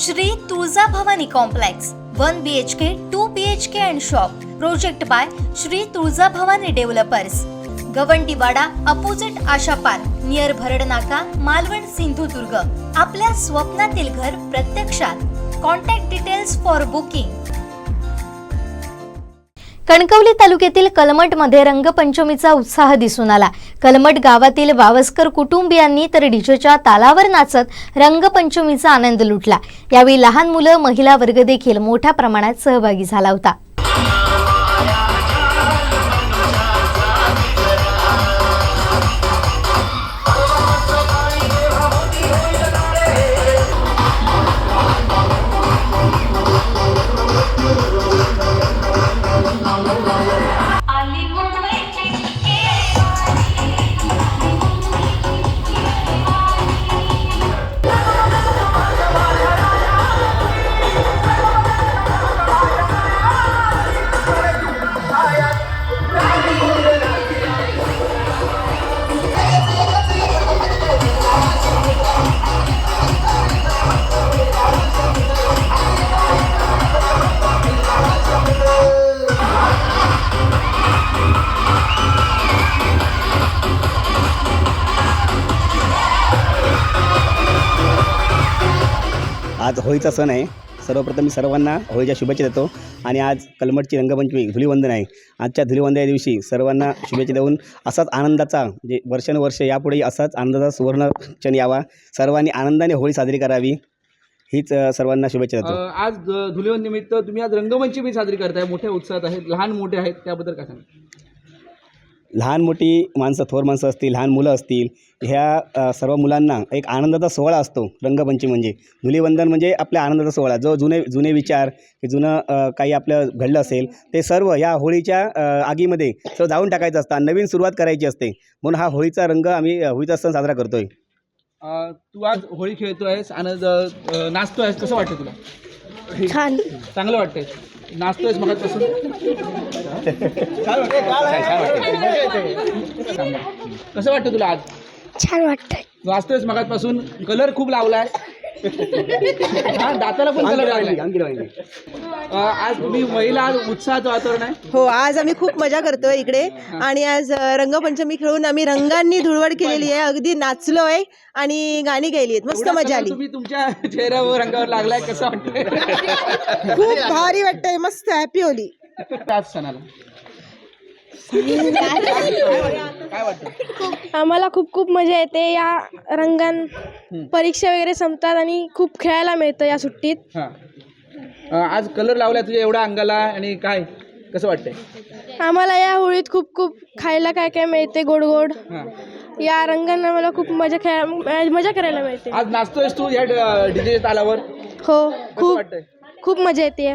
Shri Tuljabhavani complex one B H K two B H K and shop project by Shri Tuljabhavani developers Gawandiwada opposite Asha park near Bharad Naka Malvan Sindhudurg. आपल्या स्वप्नातील घर प्रत्यक्षात. Contact details for booking Kankavli तालुक्यातील कलमटमध्ये रंगपंचमीचा उत्साह दिसून आला. कलमट गावातील वावस्कर कुटुंबियांनी तर डीजेच्या तालावर नाचत रंगपंचमीचा आनंद लुटला. यावेळी लहान मुलं महिला वर्ग देखील मोठ्या प्रमाणात सहभागी झाला होता. आज होळीचा सण आहे. सर्वप्रथम मी सर्वांना होळीच्या शुभेच्छा देतो. आणि आज कलमटची रंगपंचमी धुलीवंदन आहे. आजच्या धुलीवंदन या दिवशी सर्वांना शुभेच्छा देऊन असाच आनंदाचा जे वर्षानुवर्ष यापुढेही असाच आनंदाचा सुवर्ण क्षण यावा. सर्वांनी आनंदाने होळी साजरी करावी. हीच सर्वांना शुभेच्छा देतो. आज धुलीवंदनिमित्त निमित्त तुम्ही आज रंगपंचमी साजरी करताय. मोठ्या उत्साहात आहेत लहान मोठे आहेत. त्याबद्दल काय सांगा लहान मोठी माणसं थोर माणसं असतील लहान मुलं असतील ह्या सर्व मुलांना एक आनंदाचा सोहळा असतो रंगपंचमी म्हणजे. धुलीवंदन म्हणजे आपल्या आनंदाचा सोहळा. जो जुने जुने विचार की जुनं काही आपलं घडलं असेल ते सर्व ह्या होळीच्या आगीमध्ये सर्व जाऊन टाकायचं असतं नवीन सुरुवात करायची असते. म्हणून हा होळीचा रंग आम्ही होळीचा सण साजरा करतो आहे तू आज होळी खेळतो आहेस आनंद नाचतो आहेस कसं वाटतं तुला? छान. चांगलं वाटतंय. नाचतोयस मगापासून कसं वाटतं तुला आज? छान वाटतंय. नाचतोयस मगापासून कलर खूप लावलाय हा दाताला पण कलर अ, आज तुम्ही महिला आज उत्साहाचं वातावरण आहे? हो आज आम्ही खूप मजा करतोय इकडे. आणि आज अ, रंगपंचमी खेळून आम्ही रंगांनी धुळवड केलेली आहे. अगदी नाचलोय आणि गाणी गायली आहेत. मस्त मजा आली. तुम्ही तुमच्या चेहऱ्यावर रंगावर लागलाय कसं वाटतंय? खूप भारी वाटतंय. मस्त हॅपी होली. आज सणाला काय वाटतं? आम्हाला खूप खूप मजा येते. या रंगां परीक्षा वगैरे संपतात आणि खूप खेळायला मिळतं या सुट्टीत. आज कलर लावलाय तुझ्या एवढ्या अंगाला आणि काय? कसं वाटतंय? आम्हाला या होळीत खूप खूप खायला काय काय मिळते गोड गोड. या रंगांना आम्हाला खूप मजा खेळा मजा करायला मिळते. आज नाचतोयस तू या डीजे तालावर? हो खूप खूप मजा येते.